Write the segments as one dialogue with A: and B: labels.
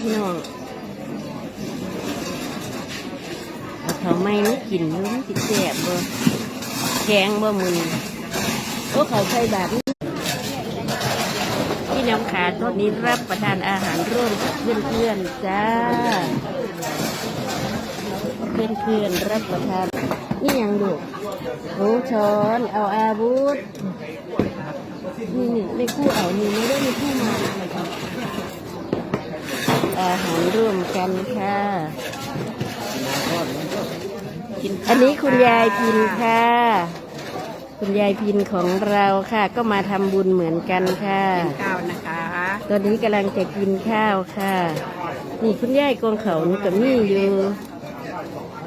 A: พี่น้องเอาเขาไม่ไม่กินมันติดแสบบ่แกงบ่มึนโอ้เขาใส่แบบพี่น้องขาตอนนี้รับประทานอาหารร่วมกับเพื่อนๆจ้า เพื่อนๆรับประทานนี่ยังดูโอ้ช้อนเอาอาวุธนี่นี่ไม่คู่เอานี่ไม่ได้มีคู่มา อาหารร่วมกันค่ะ อันนี้คุณยายพินค่ะ คุณยายพินของเราค่ะ ก็มาทำบุญเหมือนกันค่ะ
B: ข้าวนะคะ
A: ตอนนี้กำลังจะกินข้าวค่ะ นี่คุณยายกองเขานี่กับนี่อยู่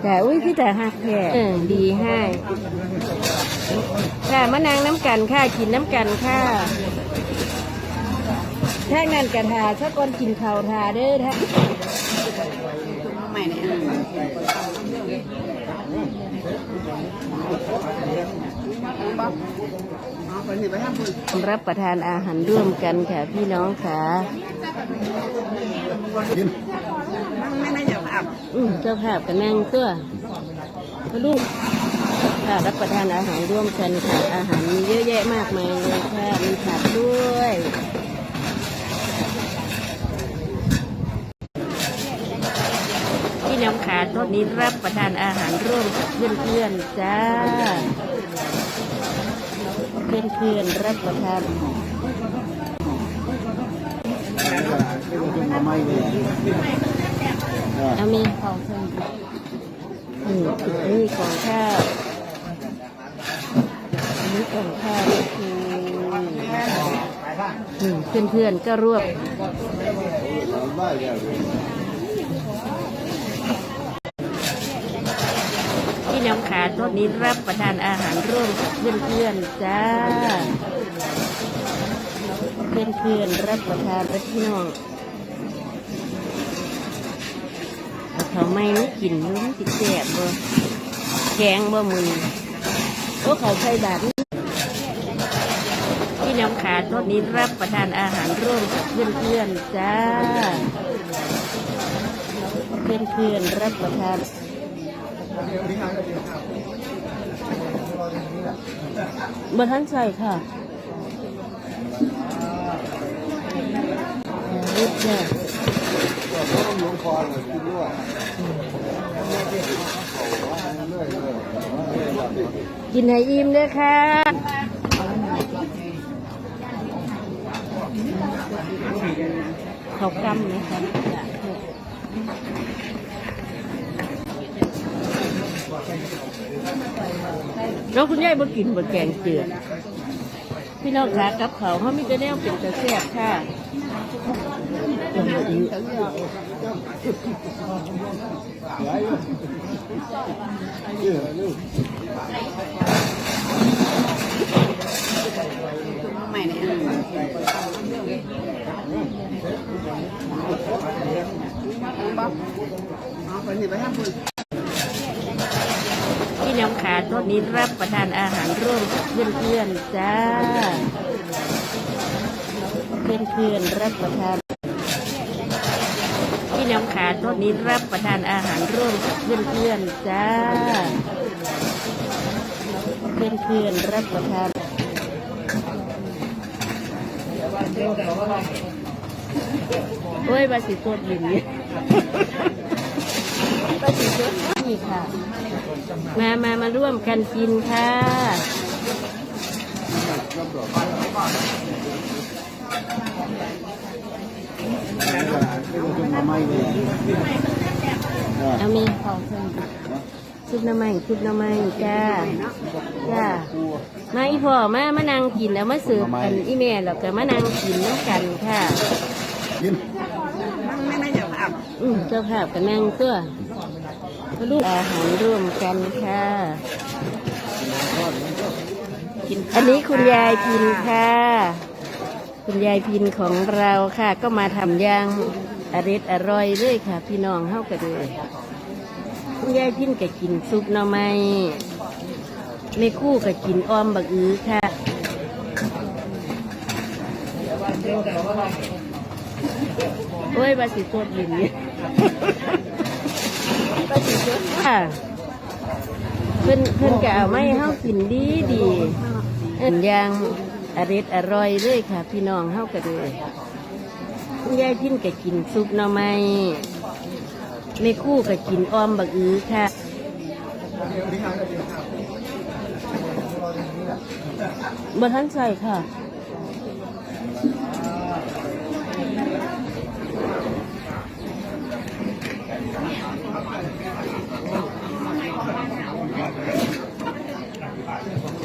A: แต่อุ้ยพี่แต่หักแค่เออดีให้ค่ะมะนางน้ำกันค่ะกินน้ำกันค่ะ ถ้านั่นกระทาถ้าก่อนกินข้าวทาเด้อท่า
B: ใหม่เนี่ยบ๊อบอ๋อคนนี้ไปทำบุญ
A: รับประทานอาหารร่วมกันค่ะพี่น้องค่ะ
B: ไม่น่าจะอับ
A: อืมเจ้าภาพกันนั่งตัวลูกค่ะรับประทานอาหารร่วมกันค่ะอาหารมีเยอะแยะมากมายเลยค่ะมีผักด้วย พี่ น้องขาตอนนี้รับประทานอาหารร่วมกับเพื่อนๆจ้า เพื่อนๆรับประทานเอามีของเพิ่มอืมนนี้กล่องข้าวนนี้กล่องข้าวคือเพื่อนๆก็รวบ พี่น้องขาตอนนี้รับประทานอาหารร่วมกับเพื่อนๆจ้า เพื่อนๆรับประทานแล้วพี่น้องเขาไม่ไม่กินมันติดแสบบ่แกงบ่มึนโอ้เขาใส่แบบนี้พี่น้องขาตอนนี้รับประทานอาหารร่วมกับเพื่อนๆจ้า เพื่อนๆรับประทาน บ่ท่านใส่ค่ะรีบจ้ะกินให้อิ่มด้วยค่ะเขากำนะคะ แล้วคุณยายบ่กินบ่แกงเจือพี่น้องขากับเขาเขามีแต่แนวเป็นแต่แซ่บค่ะ
B: ใหม่เนี่ยบ๊อบอ๋อคนนี้ไปทำบุญ
A: พี่น้องขาตอนนี้รับประทานอาหารร่วมกับเพื่อนๆจ้า เพื่อนๆรับประทาน พี่น้องขาตอนนี้รับประทานอาหารร่วมกับเพื่อนๆจ้า เพื่อนๆรับประทานโอ้ยบาสิโคตรยินเนี่ยบาสิโคตรนี่ค่ะ มามามาร่วมกันกินค่ะ เอามีของเพิ่มชุดหน้ำไม้ชุดหน้ำไม้จ้าจ้ามาอีพ่อมามานั่งกินแล้วมาสืบกันอีเมลแล้วก็มานั่งกินน้ำกันค่ะ
B: ไม่น่าจะอับ
A: อืมเจ้าภาพก็นั่งตัว ลูกอาหารร่วมกันค่ะ อันนี้คุณยายพินค่ะ คุณยายพินของเราค่ะ ก็มาทำย่างอริดอร่อยเลยค่ะ พี่น้องเข้ากันเลยคุณยายพินก็กินซุปหน่อไม้ไม่คู่ก็กินอ้อมบักอื้อค่ะ
B: เโอ้
A: ยบาสิโคตรบินเนี่ยบาสิโคตรค่ะ เพิ่นเพิ่นก็เอาไม่เฮากินดีดีเอ็นย่างอร่อยอร่อยเลยค่ะ พี่น้องเฮาก็เลยคุณยายพินก็กินซุปหน่อไม้แม่คู่ก็กินอ้อมบักอื้อค่ะบ่ทันใส่ค่ะ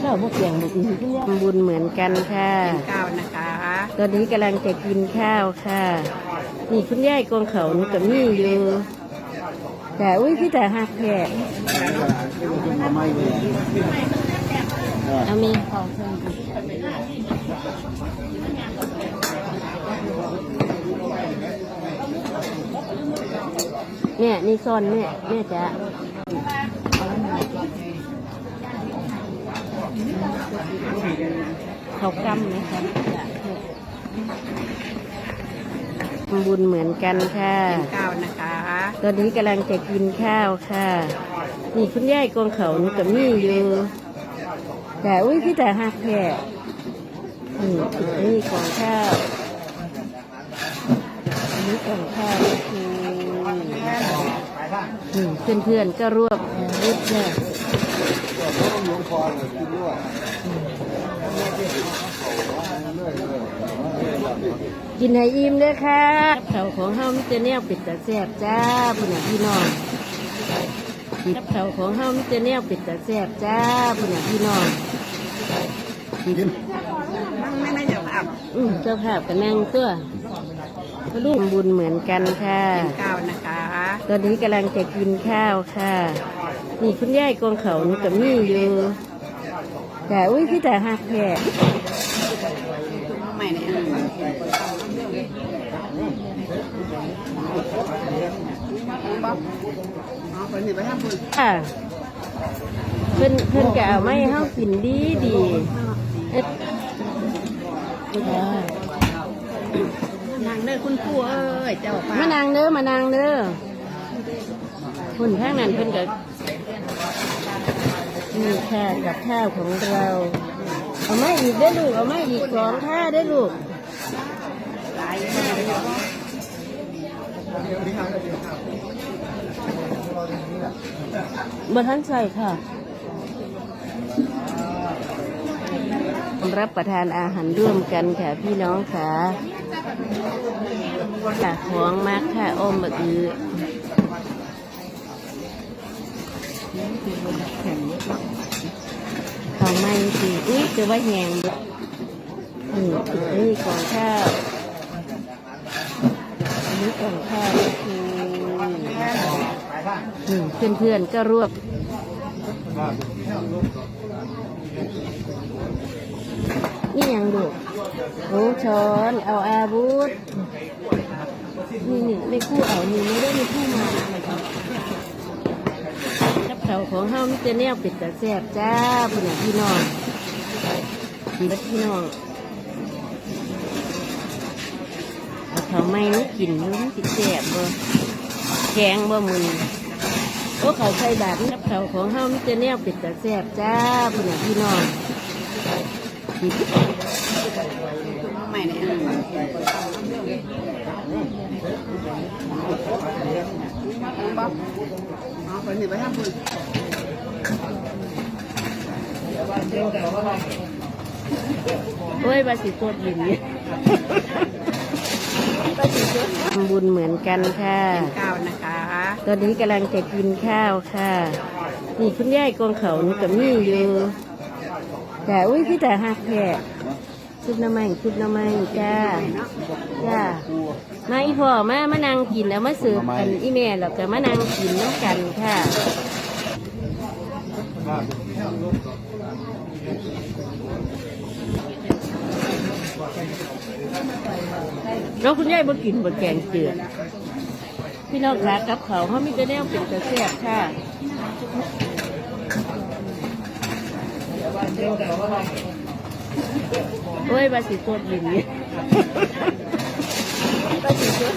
A: ข้าวพวกแกงบุกอื่นที่ทำบุญเหมือนกันค่ะ
B: ข้าวนะคะ
A: ตอนนี้กำลังจะกินข้าวค่ะ นี่คุณยายกองเขานี่กับนี่อยู่แต่อุ้ยพี่แต่หักแขกเอามีเขาเพิ่มอีกเนี่ยนี่ซ่อนแม่แม่จะ เขากำนะคะทำบุญเหมือนกันค่ะ
B: ข้าวนะคะ
A: ตอนนี้กำลังจะกินข้าวค่ะ นี่คุณยายกองเขานี่กับนี่อยู่ แต่อุ้ยพี่แต่หักแขกนี่นี่กองข้าวอันนี้กองข้าวคือเพื่อนเพื่อนๆก็รวบรุดเนี่ย กินให้อิ่มเลยค่ะเขาของเฮามิจะเนี่ยปิดตาแสบจ้าพี่น้องพี่น้องกินเขาของเฮามิจะเนี่ยปิดตาแสบจ้าพี่น้องพี่น้องกิน
B: นั่งไม่ไม่เดี๋ยวอับ
A: อืมเจ้าภาพก็นั่งตัวลูกบุญเหมือนกันค่ะ
B: ข้าวนะคะ
A: ตอนนี้กำลังจะกินข้าวค่ะ นี่คุณยายกองเขานี่กับนี่อยู่แต่อุ้ยพี่แต่หักแขก
B: ใหม่เนี่ย อบอ๋อคนนี้ไปทำบุญ
A: ค่ะเพิ่นเพิ่นก็เอาไม่เฮากินดีดีเอ็ด
B: นางเด้อคุณครูเอ้ยเจ้าป้ามา
A: นางเด้อมานางเด้อหุ่นข้างนั้นเพิ่นก็นี่ค่ะกับข้าวของเรา เอาไม่อีกได้อลูก เอาไม่อีกสองท่าได้อลูก
B: หลายมา กเลย
A: บ่ทันใส่ค่ะ รับประทานอาหารร่วมกันค่ะพี่น้องค่ะค่ะของมากค่ะอมบะอือเขาไม่สิอุ้ยจะว่าแหงเบิดนี่นี่กล่องข้าวนนี้กล่องข้าว นี่เพื่อนๆก็รวบนี่ยังดูโอ้ช้อนเอาอาวุธนี่นี่ไม่คู่เอานี่ไม่ได้ม่คู่มากับเขาของเฮามิจะแนวปิดแต่แสบจ้าพี่น้องพี่น้องพี่พี่น้องเขาไม่ไม่กินรู้มันติดแสบบ่แกงบ่มึน โอ้เขาใส่บาทกับเขาของเฮามิจะแนวปิดแต่แสบจ้าพี่น้องพี่น้อง
B: ใหม่เนี่ยบ๊อบอ๋อคนนี้ไปทำบุญ
A: โอ้ยบาสิโคตรบินเนี่ย ทำบุญเหมือนกันค่ะ
B: ข้าวนะคะ
A: ตอนนี้กำลังจะกินข้าวค่ะ นี่คุณยายกองเขานี่กับนี่อยู่แต่อุ้ยพี่แต่หักแขกชุดหน้ำไม้ชุดหน้ำไม้จ้าจ้ามาอีพ่อมามานั่งกินแล้วมาสืบกันอีแม่แล้วก็มานั่งกินน้ำกันค่ะ แล้วคุณยายบ่กินบ่แกงเจือพี่น้องขากับเขาเขามีแต่แนวเป็นแต่แซ่บค่ะโอ้ยบาสิโคตรบินเนี่ยบาสิโคตร